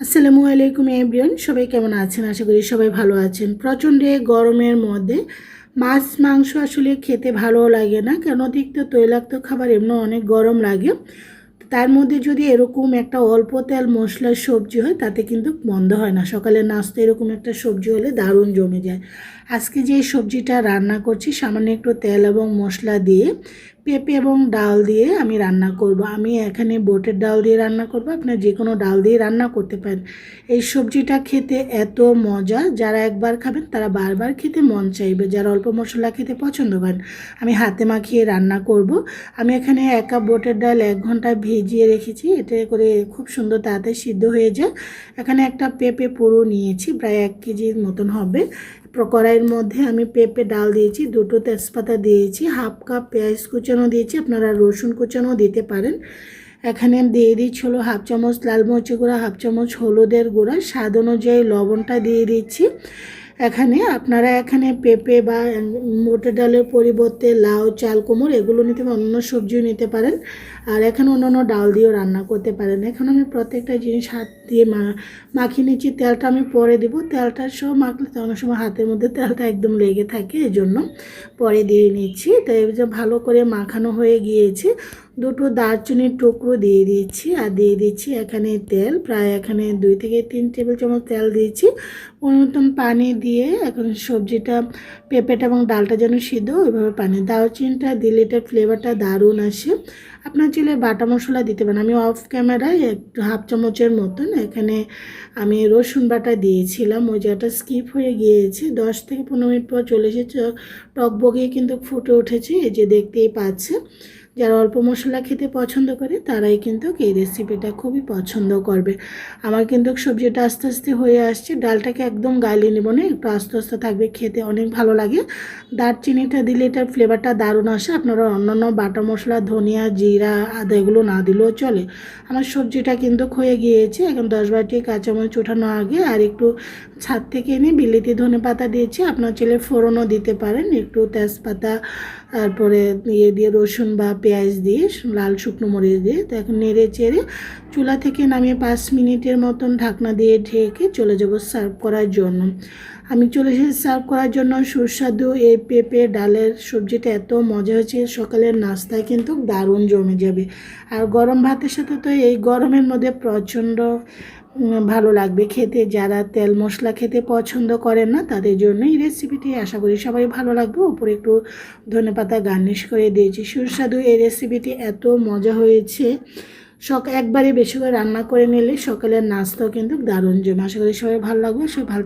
আসসালামু আলাইকুম এভরিওয়ান, সবাই কেমন আছেন? আশা করি সবাই ভালো আছেন। প্রচণ্ড গরমের মধ্যে মাছ, মাংস আসলে খেতে ভালো লাগে না কেন অতিরিক্ত তৈলাক্ত খাবার এমনি অনেক গরম লাগে। তার মধ্যে যদি এরকম একটা অল্প তেল মশলার সবজি হয়, তাতে কিন্তু বন্ধ হয় না। সকালে নাস্তা এরকম একটা সবজি হলে দারুণ জমে যায়। আজকে যে সবজিটা রান্না করছি, সামান্য একটু তেল এবং মশলা দিয়ে পেঁপে এবং ডাল দিয়ে আমি রান্না করব। আমি এখানে বোটের ডাল দিয়ে রান্না করব। আপনার যে কোনো ডাল দিয়ে রান্না করতে পারেন। এই সবজিটা খেতে এত মজা, যারা একবার খাবেন তারা বারবার খেতে মন চাইবে। যারা অল্প মশলা খেতে পছন্দ করেন, আমি হাতে মাখিয়ে রান্না করব। আমি এখানে এক কাপ বোটের ডাল এক ঘণ্টা ভিজিয়ে রেখেছি। এতে করে খুব সুন্দর তাড়াতাড়ি সিদ্ধ হয়ে যায়। এখানে একটা পেঁপে পুরো নিয়েছি, প্রায় এক কেজির মতন হবে। কড়াইয়ের মধ্যে আমি পেঁপে, ডাল দিয়েছি, দুটো তেজপাতা দিয়েছি, হাফ কাপ পেঁয়াজ কুচানো দিয়েছি, আপনারা রসুন কুচানো দিতে পারেন। এখানে দিয়ে দিচ্ছি হলো হাফ চামচ লাল মরিচের গুঁড়া, হাফ চামচ হলুদের গুঁড়া, স্বাদ অনুযায়ী লবণটা দিয়ে দিচ্ছি। এখানে আপনারা এখানে পেঁপে বা মোটর ডালের পরিবর্তে লাউ, চাল কোমর এগুলো নিতে পারেন অন্য সবজিও নিতে পারেন। আর এখানে অন্য অন্য ডাল দিয়েও রান্না করতে পারেন। এখন আমি প্রত্যেকটা জিনিস হাত দিয়ে মাখিয়ে নিচ্ছি। তেলটা আমি পরে দেব। তেলটা সব মাখলে তো অনেক সময় হাতের মধ্যে তেলটা একদম লেগে থাকে এই জন্য পরে দিয়ে নিচ্ছি। তো এই যে ভালো করে মাখানো হয়ে গিয়েছে। দুটো দারচিনির টুকরো দিয়ে দিয়েছি আর দিয়ে দিচ্ছি এখানে তেল, প্রায় এখানে দুই থেকে তিন টেবিল চামচ তেল দিয়েছি। মতন পানি দিয়ে এখন সবজিটা, পেঁপেটা এবং ডালটা যেন সিদ্ধ, ওইভাবে পানি। দারচিনিটা দিলে এটার ফ্লেভারটা দারুণ আসে। আপনার চাইলে বাটা মশলা দিতে পারেন। আমি অফ ক্যামেরায় একটু হাফ চামচের মতন এখানে আমি রসুন বাটা দিয়েছিলাম। ওই জায়গাটা স্কিপ হয়ে গিয়েছে। দশ থেকে পনেরো মিনিট পর চলে এসেছে। টক বগিয়ে কিন্তু ফুটে উঠেছে। এই যে দেখতেই পাচ্ছে যারা অল্প মশলা খেতে পছন্দ করে, তারাই কিন্তু এই রেসিপিটা খুবই পছন্দ করবে। আমার কিন্তু সবজিটা আস্তে আস্তে হয়ে আসছে। ডালটাকে একদম গালিয়ে নেব না, একটু আস্তে আস্তে থাকবে, খেতে অনেক ভালো লাগে। দারচিনিটা দিলে এটার ফ্লেভারটা দারুণ আসে। আপনারা অন্যান্য বাটা মশলা, ধনিয়া, জিরা, আদা এগুলো না দিলেও চলে। আমার সবজিটা কিন্তু হয়ে গিয়েছে। এখন দশ বাটি কাঁচামরিচ ওঠানো আগে, আর একটু ছাদ থেকে এনে বিলিতি ধনে পাতা দিয়েছি। আপনার ছেলে ফোড়নও দিতে পারেন। একটু তেজপাতা তারপরে ইয়ে দিয়ে রসুন বা পেঁয়াজ দিয়ে, লাল শুকনো মরিচ দিয়ে, তো এখন নেড়ে চেড়ে চুলা থেকে নামিয়ে পাঁচ মিনিটের মতন ঢাকনা দিয়ে ঢেকে চলে যাব সার্ভ করার জন্য। আমি চলে এসেছি সার্ভ করার জন্য। সুস্বাদু এই পেঁপে ডালের সবজিটা এত মজা হয়েছে, সকালের নাস্তায় কিন্তু দারুণ জমে যাবে। আর গরম ভাতের সাথে তো এই গরমের মধ্যে প্রচণ্ড ভালো লাগবে খেতে। যারা তেল মশলা খেতে পছন্দ করেন না, তাদের জন্য এই রেসিপিটি আশা করি সবাই ভালো লাগবে। উপরে একটু ধনে পাতা গার্নিশ করে দিয়েছি। সুস্বাদু এই রেসিপিটি এত মজা হয়েছে। সক একবারে বেশি করে রান্না করে নিলে সকালের নাস্তাও কিন্তু দারুণ জমে। আশা করি সবাই ভালো লাগবে। সবাই ভালো